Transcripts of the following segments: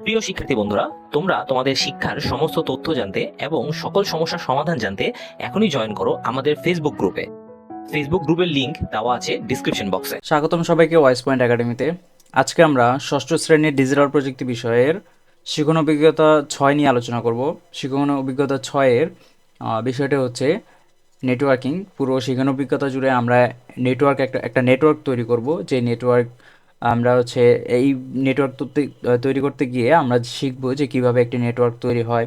প্রিয় শিক্ষার্থী বন্ধুরা, তোমরা তোমাদের শিক্ষার সমস্ত তথ্য জানতে এবং সকল সমস্যার সমাধান জানতে এখনই জয়েন করো আমাদের ফেসবুক গ্রুপে ফেসবুক গ্রুপের লিংক দেওয়া আছে ডিসক্রিপশন বক্সে স্বাগতম সবাইকে ওয়াইস পয়েন্ট একাডেমিতে আজকে আমরা ষষ্ঠ শ্রেণির ডিজিটাল প্রযুক্তি বিষয়ের শিখন অভিজ্ঞতা ছয় নিয়ে আলোচনা করব। শিখন অভিজ্ঞতা ছয়ের বিষয়টা হচ্ছে নেটওয়ার্কিং পুরো শিখন অভিজ্ঞতা জুড়ে আমরা নেটওয়ার্ক একটা একটা নেটওয়ার্ক তৈরি করব, যে নেটওয়ার্ক আমরা হচ্ছে এই নেটওয়ার্ক তৈরি করতে গিয়ে আমরা শিখব যে কীভাবে একটি নেটওয়ার্ক তৈরি হয়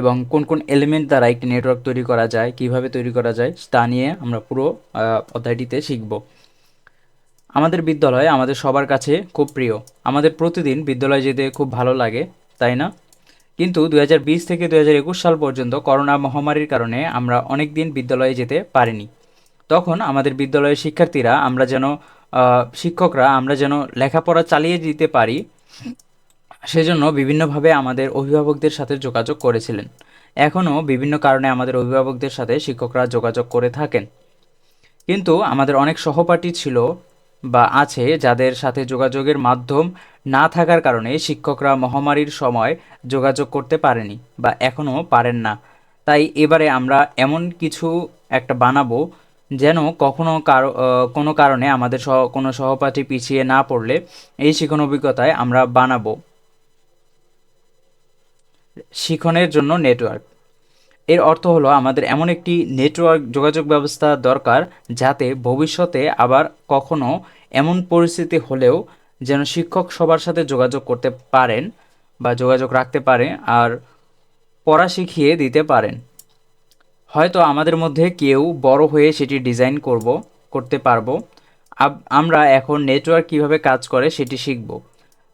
এবং কোন কোন এলিমেন্ট দ্বারা একটি নেটওয়ার্ক তৈরি করা যায়, কীভাবে তৈরি করা যায়, তা নিয়ে আমরা পুরো অধ্যায়টিতে শিখব। আমাদের বিদ্যালয় আমাদের সবার কাছে খুব প্রিয়। আমাদের প্রতিদিন বিদ্যালয়ে যেতে খুব ভালো লাগে, তাই না? কিন্তু দু হাজার বিশ থেকে দু হাজার একুশ সাল পর্যন্ত করোনা মহামারীর কারণে আমরা অনেক দিন বিদ্যালয়ে যেতে পারিনি। তখন আমাদের বিদ্যালয়ের শিক্ষার্থীরা আমরা যেন শিক্ষকরা আমরা যেন লেখাপড়া চালিয়ে দিতে পারি, সেজন্য বিভিন্নভাবে আমাদের অভিভাবকদের সাথে যোগাযোগ করেছিলেন। এখনও বিভিন্ন কারণে আমাদের অভিভাবকদের সাথে শিক্ষকরা যোগাযোগ করে থাকেন। কিন্তু আমাদের অনেক সহপাঠী ছিল বা আছে যাদের সাথে যোগাযোগের মাধ্যম না থাকার কারণে শিক্ষকরা মহামারীর সময় যোগাযোগ করতে পারেনি বা এখনও পারেন না। তাই এবারে আমরা এমন কিছু একটা বানাবো যেন কখনো কারও কোনো কারণে আমাদের সহ, কোনো সহপাঠী পিছিয়ে না পড়লে এই শিখন অভিজ্ঞতায় আমরা বানাবো। শিখনের জন্য নেটওয়ার্ক। এর অর্থ হলো আমাদের এমন একটি নেটওয়ার্ক যোগাযোগ ব্যবস্থা দরকার যাতে ভবিষ্যতে আবার কখনো এমন পরিস্থিতি হলেও যেন শিক্ষক সবার সাথে যোগাযোগ করতে পারেন বা যোগাযোগ রাখতে পারে আর পড়া শিখিয়ে দিতে পারেন। হয়তো আমাদের মধ্যে কেউ বড় হয়ে সেটি ডিজাইন করব, করতে পারব। আমরা এখন নেটওয়ার্ক কীভাবে কাজ করে সেটি শিখব,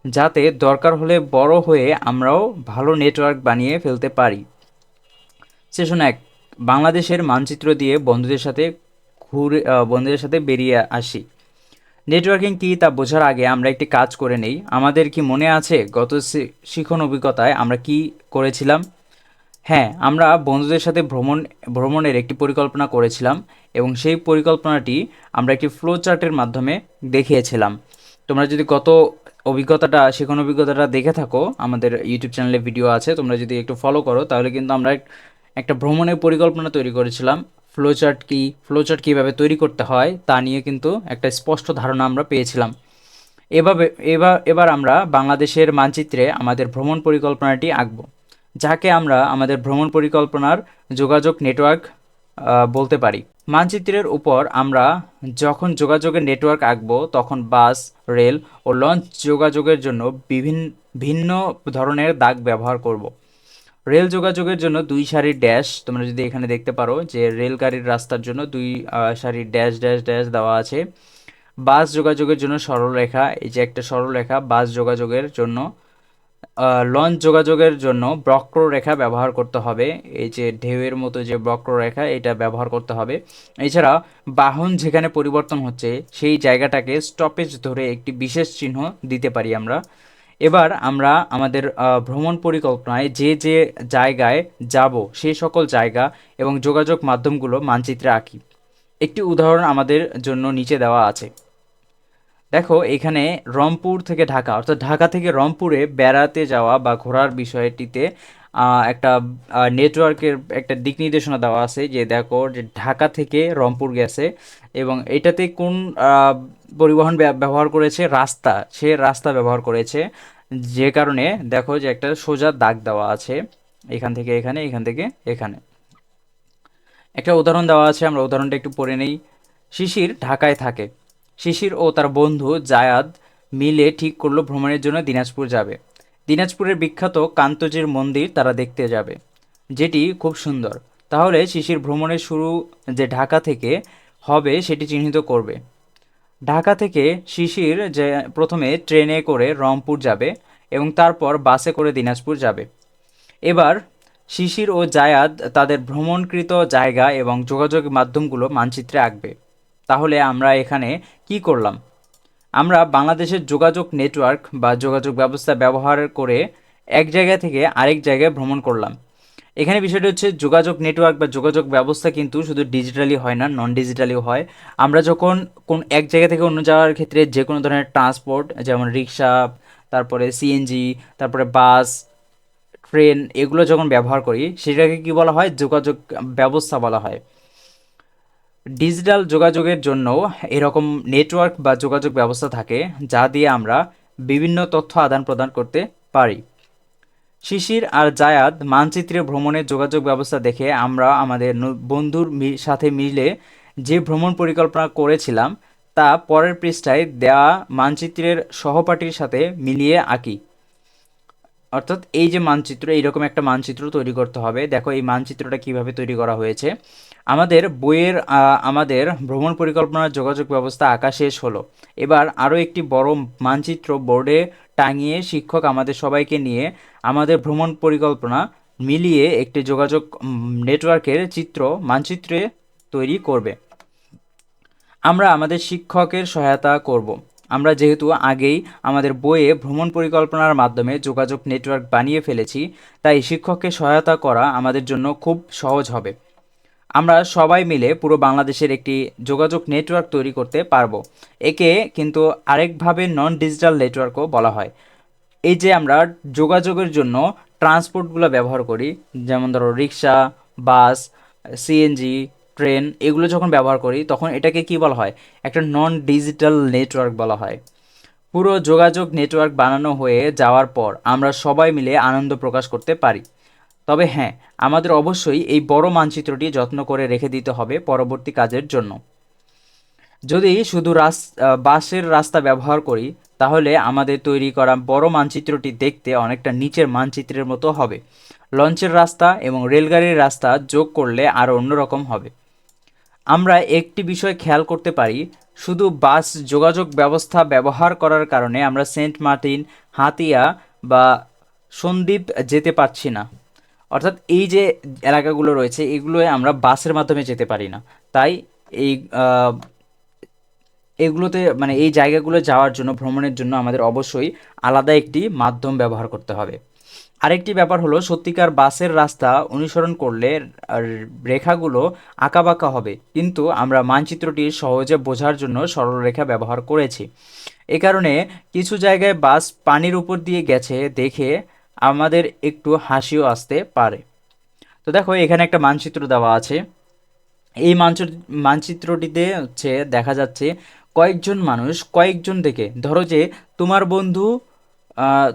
যাতে দরকার হলে বড় হয়ে আমরাও ভালো নেটওয়ার্ক বানিয়ে ফেলতে পারি। সেশন এক, বাংলাদেশের মানচিত্র দিয়ে বন্ধুদের সাথে ঘুরে বন্ধুদের সাথে বেরিয়ে আসি। নেটওয়ার্কিং কী তা বোঝার আগে আমরা একটি কাজ করে নেই। আমাদের কি মনে আছে গত শিখন অভিজ্ঞতায় আমরা কি করেছিলাম? হ্যাঁ আমরা বন্ধুদের সাথে ভ্রমণ, ভ্রমণের একটি পরিকল্পনা করেছিলাম এবং সেই পরিকল্পনাটি আমরা একটি ফ্লো চার্টের মাধ্যমে দেখিয়েছিলাম। তোমরা যদি গত অভিজ্ঞতাটা শিখন অভিজ্ঞতাটা দেখে থাকো, আমাদের ইউটিউব চ্যানেলে ভিডিও আছে, তোমরা যদি একটু ফলো করো, তাহলে কিন্তু আমরা একটা ভ্রমণের পরিকল্পনা তৈরি করেছিলাম। ফ্লো চার্ট কী ফ্লো চার্ট কীভাবে তৈরি করতে হয়, তা নিয়ে কিন্তু একটা স্পষ্ট ধারণা আমরা পেয়েছিলাম। এভাবে, এবার এবার আমরা বাংলাদেশের মানচিত্রে আমাদের ভ্রমণ পরিকল্পনাটি আঁকব। যাকে আমরা আমাদের ভ্রমণ পরিকল্পনার যোগাযোগ নেটওয়ার্ক বলতে পারি। মানচিত্রের উপর আমরা যখন যোগাযোগের নেটওয়ার্ক আঁকব, তখন বাস, রেল ও লঞ্চ যোগাযোগের জন্য বিভিন্ন ভিন্ন ধরনের দাগ ব্যবহার করব। রেল যোগাযোগের জন্য দুই সারির ড্যাশ, তোমরা যদি এখানে দেখতে পারো যে রেলগাড়ির রাস্তার জন্য দুই সারির ড্যাশ ড্যাশ ড্যাশ দেওয়া আছে। বাস যোগাযোগের জন্য সরলরেখা, এই যে একটা সরলরেখা, বাস যোগাযোগের জন্য লঞ্চ যোগাযোগের জন্য বক্ররেখা ব্যবহার করতে হবে। এই যে ঢেউয়ের মতো যে বক্ররেখা, এটা ব্যবহার করতে হবে। এছাড়া বাহন যেখানে পরিবর্তন হচ্ছে, সেই জায়গাটাকে স্টপেজ ধরে একটি বিশেষ চিহ্ন দিতে পারি আমরা। এবার আমরা আমাদের ভ্রমণ পরিকল্পনায় যে যে জায়গায় যাব সেই সকল জায়গা এবং যোগাযোগ মাধ্যমগুলো মানচিত্রে আঁকি। একটি উদাহরণ আমাদের জন্য নিচে দেওয়া আছে। দেখো, এখানে রংপুর থেকে ঢাকা, অর্থাৎ ঢাকা থেকে রংপুরে বেড়াতে যাওয়া বা ঘোরার বিষয়টিতে একটা নেটওয়ার্কের একটা দিক নির্দেশনা দেওয়া আছে যে, দেখো, যে ঢাকা থেকে রংপুর গেছে এবং এটাতে কোন পরিবহন ব্য- ব্যবহার করেছে? রাস্তা, সে রাস্তা ব্যবহার করেছে, যে কারণে দেখো যে একটা সোজা দাগ দেওয়া আছে, এখান থেকে এখানে, এখান থেকে এখানে। একটা উদাহরণ দেওয়া আছে, আমরা উদাহরণটা একটু পড়ে নেই। শিশির ঢাকায় থাকে। শিশির ও তার বন্ধু জায়াদ মিলে ঠিক করল ভ্রমণের জন্য দিনাজপুর যাবে। দিনাজপুরের বিখ্যাত কান্তজির মন্দির তারা দেখতে যাবে, যেটি খুব সুন্দর। তাহলে শিশির ভ্রমণের শুরু যে ঢাকা থেকে হবে সেটি চিহ্নিত করবে। ঢাকা থেকে শিশির যে প্রথমে ট্রেনে করে রংপুর যাবে এবং তারপর বাসে করে দিনাজপুর যাবে। এবার শিশির ও জায়াদ তাদের ভ্রমণকৃত জায়গা এবং যোগাযোগ মাধ্যমগুলো মানচিত্রে আঁকবে। তাহলে আমরা এখানে কি করলাম? আমরা বাংলাদেশের যোগাযোগ নেটওয়ার্ক বা যোগাযোগ ব্যবস্থা ব্যবহার করে এক জায়গা থেকে আরেক জায়গায় ভ্রমণ করলাম। এখানে বিষয়টা হচ্ছে যোগাযোগ নেটওয়ার্ক বা যোগাযোগ ব্যবস্থা কিন্তু শুধু ডিজিটালি হয় না নন ডিজিটালিও হয়। আমরা যখন কোন এক জায়গা থেকে অন্য যাওয়ার ক্ষেত্রে যে কোনো ধরনের ট্রান্সপোর্ট যেমন রিক্সা তারপরে সিএনজি তারপরে বাস ট্রেন এগুলো যখন ব্যবহার করি, সেটাকে কি বলা হয়? যোগাযোগ ব্যবস্থা বলা হয়। ডিজিটাল যোগাযোগের জন্য এরকম নেটওয়ার্ক বা যোগাযোগ ব্যবস্থা থাকে যা দিয়ে আমরা বিভিন্ন তথ্য আদান প্রদান করতে পারি। শিশির আর জায়াদ মানচিত্রে ভ্রমণের যোগাযোগ ব্যবস্থা দেখে আমরা আমাদের বন্ধুর সাথে মিলে যে ভ্রমণ পরিকল্পনা করেছিলাম, তা পরের পৃষ্ঠায় দেওয়া মানচিত্রের সহপাঠীর সাথে মিলিয়ে আঁকি। অর্থাৎ এই যে মানচিত্র, এইরকম একটা মানচিত্র তৈরি করতে হবে। দেখো এই মানচিত্রটা কীভাবে তৈরি করা হয়েছে। আমাদের বইয়ের আমাদের ভ্রমণ পরিকল্পনার যোগাযোগ ব্যবস্থা আঁকা শেষ হলো। এবার আরও একটি বড় মানচিত্র বোর্ডে টাঙিয়ে শিক্ষক আমাদের সবাইকে নিয়ে আমাদের ভ্রমণ পরিকল্পনা মিলিয়ে একটি যোগাযোগ নেটওয়ার্কের চিত্র, মানচিত্রে তৈরি করবে। আমরা আমাদের শিক্ষকের সহায়তা করব। আমরা যেহেতু আগেই আমাদের বইয়ে ভ্রমণ পরিকল্পনার মাধ্যমে যোগাযোগ নেটওয়ার্ক বানিয়ে ফেলেছি, তাই শিক্ষককে সহায়তা করা আমাদের জন্য খুব সহজ হবে। আমরা সবাই মিলে পুরো বাংলাদেশের একটি যোগাযোগ নেটওয়ার্ক তৈরি করতে পারব। একে কিন্তু আরেকভাবে নন ডিজিটাল নেটওয়ার্কও বলা হয়। এই যে আমরা যোগাযোগের জন্য ট্রান্সপোর্টগুলো ব্যবহার করি, যেমন ধরো রিক্সা, বাস সিএনজি ট্রেন এগুলো যখন ব্যবহার করি, তখন এটাকে কি বলা হয়? একটা নন ডিজিটাল নেটওয়ার্ক বলা হয়। পুরো যোগাযোগ নেটওয়ার্ক বানানো হয়ে যাওয়ার পর আমরা সবাই মিলে আনন্দ প্রকাশ করতে পারি। তবে হ্যাঁ আমাদের অবশ্যই এই বড় মানচিত্রটি যত্ন করে রেখে দিতে হবে পরবর্তী কাজের জন্য। যদি শুধু রাস বাসের রাস্তা ব্যবহার করি, তাহলে আমাদের তৈরি করা বড় মানচিত্রটি দেখতে অনেকটা নিচের মানচিত্রের মতো হবে। লঞ্চের রাস্তা এবং রেলগাড়ির রাস্তা যোগ করলে আরও অন্যরকম হবে। আমরা একটি বিষয় খেয়াল করতে পারি, শুধু বাস যোগাযোগ ব্যবস্থা ব্যবহার করার কারণে আমরা সেন্ট মার্টিন, হাতিয়া বা সন্দ্বীপ যেতে পারছি না। অর্থাৎ এই যে এলাকাগুলো রয়েছে, এগুলোয় আমরা বাসের মাধ্যমে যেতে পারি না। তাই এই এগুলোতে মানে এই জায়গাগুলো যাওয়ার জন্য, ভ্রমণের জন্য আমাদের অবশ্যই আলাদা একটি মাধ্যম ব্যবহার করতে হবে। আরেকটি ব্যাপার হলো, সত্যিকার বাসের রাস্তা অনুসরণ করলে রেখাগুলো আঁকাবাঁকা হবে। কিন্তু আমরা মানচিত্রটি সহজে বোঝার জন্য সরলরেখা ব্যবহার করেছি। এ কারণে কিছু জায়গায় বাস পানির উপর দিয়ে গেছে দেখে আমাদের একটু হাসিও আসতে পারে। তো দেখো, এখানে একটা মানচিত্র দেওয়া আছে। এই মানচ, মানচিত্রটিতে হচ্ছে দেখা যাচ্ছে কয়েকজন মানুষ কয়েকজন থেকে, ধরো যে তোমার বন্ধু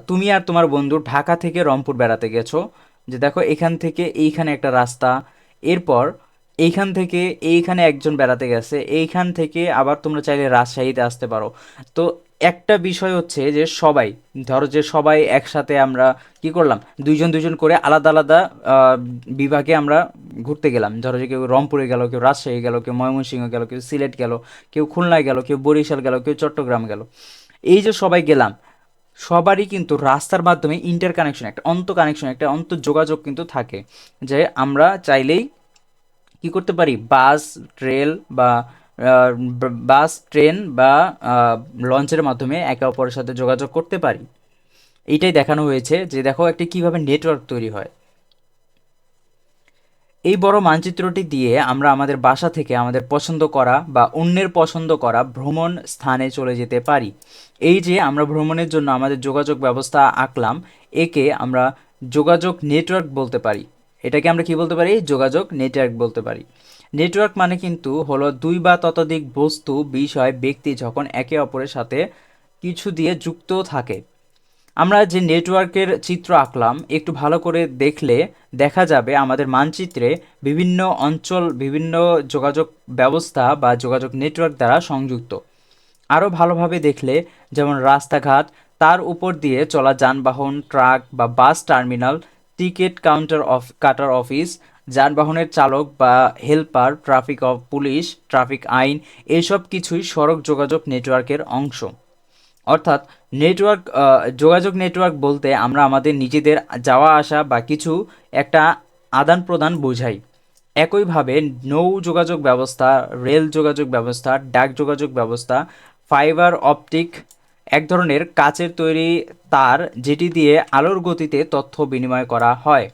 তুমি আর তোমার বন্ধু ঢাকা থেকে রংপুর বেড়াতে গেছো, যে দেখো এখান থেকে এইখানে একটা রাস্তা, এরপর এইখান থেকে এইখানে একজন বেড়াতে গেছে, এইখান থেকে আবার তোমরা চাইলে রাজশাহীতে আসতে পারো। তো একটা বিষয় হচ্ছে যে সবাই, ধরো যে সবাই একসাথে আমরা কি করলাম, দুইজন দুইজন করে আলাদা আলাদা বিভাগে আমরা ঘুরতে গেলাম। ধরো যে কেউ রংপুরে গেল, কেউ রাজশাহী গেল, কেউ ময়মনসিংহ গেল, কেউ সিলেট গেল, কেউ খুলনায় গেল, কেউ বরিশাল গেল, কেউ চট্টগ্রাম গেল। এই যে সবাই গেলাম সবারই কিন্তু রাস্তার মাধ্যমে ইন্টার কানেকশন একটা অন্ত কানেকশন একটা অন্ত যোগাযোগ কিন্তু থাকে। যে আমরা চাইলেই কি করতে পারি? বাস রেল বা বাস, ট্রেন বা লঞ্চের মাধ্যমে একে অপরের সাথে যোগাযোগ করতে পারি। এইটাই দেখানো হয়েছে যে দেখো একটি কীভাবে নেটওয়ার্ক তৈরি হয়। এই বড় মানচিত্রটি দিয়ে আমরা আমাদের বাসা থেকে আমাদের পছন্দ করা বা অন্যের পছন্দ করা ভ্রমণ স্থানে চলে যেতে পারি। এই যে আমরা ভ্রমণের জন্য আমাদের যোগাযোগ ব্যবস্থা আঁকলাম, একে আমরা যোগাযোগ নেটওয়ার্ক বলতে পারি। এটাকে আমরা কি বলতে পারি? যোগাযোগ নেটওয়ার্ক বলতে পারি। নেটওয়ার্ক মানে কিন্তু হলো দুই বা ততোধিক বস্তু, বিষয়, ব্যক্তি যখন একে অপরের সাথে কিছু দিয়ে যুক্ত থাকে। আমরা যে নেটওয়ার্কের চিত্র আঁকলাম, একটু ভালো করে দেখলে দেখা যাবে আমাদের মানচিত্রে বিভিন্ন অঞ্চল, বিভিন্ন যোগাযোগ ব্যবস্থা বা যোগাযোগ নেটওয়ার্ক দ্বারা সংযুক্ত। আরও ভালোভাবে দেখলে যেমন রাস্তাঘাট, তার উপর দিয়ে চলা যানবাহন, ট্রাক বা বাস টার্মিনাল, টিকিট কাউন্টার অফ, কাটার অফিস, যানবাহনের চালক বা হেল্পার, ট্রাফিক অফ পুলিশ, ট্রাফিক আইন, এসব কিছুই সড়ক যোগাযোগ নেটওয়ার্কের অংশ। অর্থাৎ নেটওয়ার্ক যোগাযোগ নেটওয়ার্ক বলতে আমরা আমাদের নিজেদের যাওয়া আসা বা কিছু একটা আদান প্রদান বোঝাই। একইভাবে নৌ যোগাযোগ ব্যবস্থা, রেল যোগাযোগ ব্যবস্থা, ডাক যোগাযোগ ব্যবস্থা ফাইবার অপটিক এক ধরনের কাচের তৈরি তার যেটি দিয়ে আলোর গতিতে তথ্য বিনিময় করা হয়।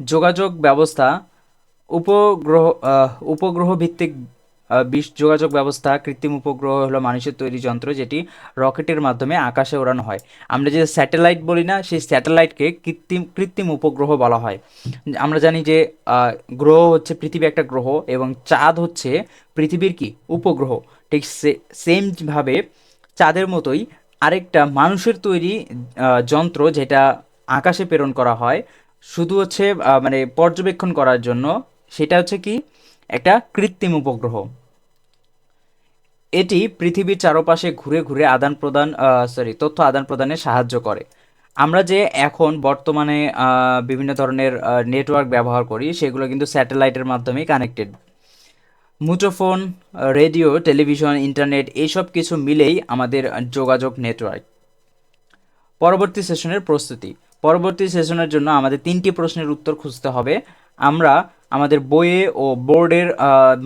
যোগাযোগ ব্যবস্থা, উপগ্রহ উপগ্রহ ভিত্তিক বিশ যোগাযোগ ব্যবস্থা, কৃত্রিম উপগ্রহ হলো মানুষের তৈরি যন্ত্র যেটি রকেটের মাধ্যমে আকাশে ওড়ানো হয়। আমরা যে স্যাটেলাইট বলি না, সেই স্যাটেলাইটকে কৃত্রিম কৃত্রিম উপগ্রহ বলা হয়। আমরা জানি যে গ্রহ হচ্ছে পৃথিবী একটা গ্রহ এবং চাঁদ হচ্ছে পৃথিবীর কি? উপগ্রহ। ঠিক সেমভাবে চাঁদের মতোই আরেকটা মানুষের তৈরি যন্ত্র যেটা আকাশে প্রেরণ করা হয়, শুধু হচ্ছে মানে পর্যবেক্ষণ করার জন্য, সেটা হচ্ছে কি? একটা কৃত্রিম উপগ্রহ। এটি পৃথিবীর চারপাশে ঘুরে ঘুরে আদান প্রদান সরি তথ্য আদান প্রদানে সাহায্য করে। আমরা যে এখন বর্তমানে বিভিন্ন ধরনের নেটওয়ার্ক ব্যবহার করি, সেগুলো কিন্তু স্যাটেলাইটের মাধ্যমে কানেক্টেড মুঠোফোন রেডিও টেলিভিশন ইন্টারনেট এইসব কিছু মিলেই আমাদের যোগাযোগ নেটওয়ার্ক পরবর্তী সেশনের প্রস্তুতি। পরবর্তী সেশনের জন্য আমাদের তিনটি প্রশ্নের উত্তর খুঁজতে হবে। আমরা আমাদের বইয়ে ও বোর্ডের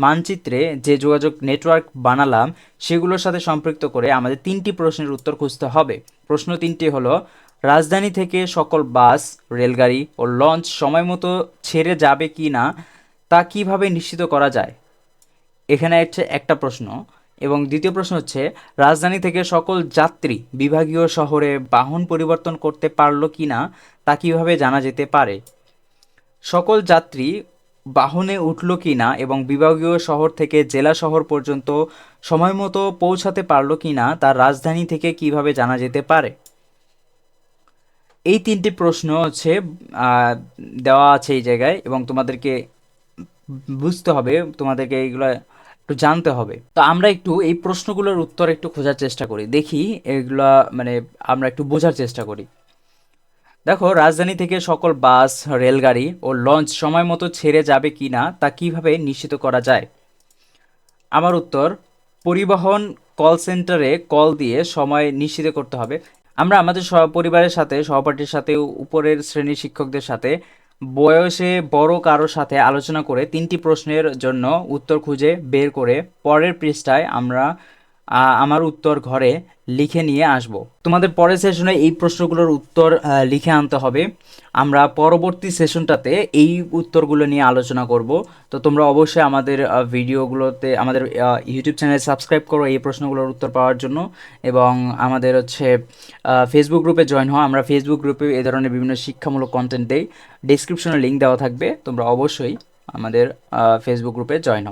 মানচিত্রে যে যোগাযোগ নেটওয়ার্ক বানালাম, সেগুলোর সাথে সম্পৃক্ত করে আমাদের তিনটি প্রশ্নের উত্তর খুঁজতে হবে। প্রশ্ন তিনটি হলো, রাজধানী থেকে সকল বাস, রেলগাড়ি ও লঞ্চ সময় মতো ছেড়ে যাবে কি না, তা কীভাবে নিশ্চিত করা যায়? এখানে হচ্ছে একটা প্রশ্ন। এবং দ্বিতীয় প্রশ্ন হচ্ছে, রাজধানী থেকে সকল যাত্রী বিভাগীয় শহরে বাহন পরিবর্তন করতে পারল কি না, তা কীভাবে জানা যেতে পারে? সকল যাত্রী বাহনে উঠল কি না এবং বিভাগীয় শহর থেকে জেলা শহর পর্যন্ত সময় মতো পৌঁছাতে পারল কি না, তার রাজধানী থেকে কীভাবে জানা যেতে পারে? এই তিনটি প্রশ্ন হচ্ছে দেওয়া আছে এই জায়গায় এবং তোমাদেরকে বুঝতে হবে, তোমাদেরকে এইগুলো একটু জানতে হবে। তো আমরা একটু এই প্রশ্নগুলোর উত্তর একটু খোঁজার চেষ্টা করি, দেখি এগুলা মানে আমরা একটু বোঝার চেষ্টা করি। দেখো, রাজধানী থেকে সকল বাস, রেলগাড়ি ও লঞ্চ সময় মতো ছেড়ে যাবে কি না তা কীভাবে নিশ্চিত করা যায়? আমার উত্তর, পরিবহন কল সেন্টারে কল দিয়ে সময় নিশ্চিত করতে হবে। আমরা আমাদের পরিবারের সাথে, সহপাঠীর সাথে, উপরের শ্রেণির শিক্ষকদের সাথে, বয়সে বড় কারোর সাথে আলোচনা করে তিনটি প্রশ্নের জন্য উত্তর খুঁজে বের করে পরের পৃষ্ঠায় আমরা আমার উত্তর ঘরে লিখে নিয়ে আসব। তোমাদের পরের সেশনে এই প্রশ্নগুলোর উত্তর লিখে আনতে হবে। আমরা পরবর্তী সেশনটাতে এই উত্তরগুলো নিয়ে আলোচনা করব। তো তোমরা অবশ্যই আমাদের ভিডিওগুলোতে আমাদের ইউটিউব চ্যানেল সাবস্ক্রাইব করো এই প্রশ্নগুলোর উত্তর পাওয়ার জন্য। এবং আমাদের হচ্ছে ফেসবুক গ্রুপে জয়েন হও। আমরা ফেসবুক গ্রুপে এ ধরনের বিভিন্ন শিক্ষামূলক কন্টেন্ট দেই। ডিসক্রিপশনে লিঙ্ক দেওয়া থাকবে। তোমরা অবশ্যই আমাদের ফেসবুক গ্রুপে জয়েন হও।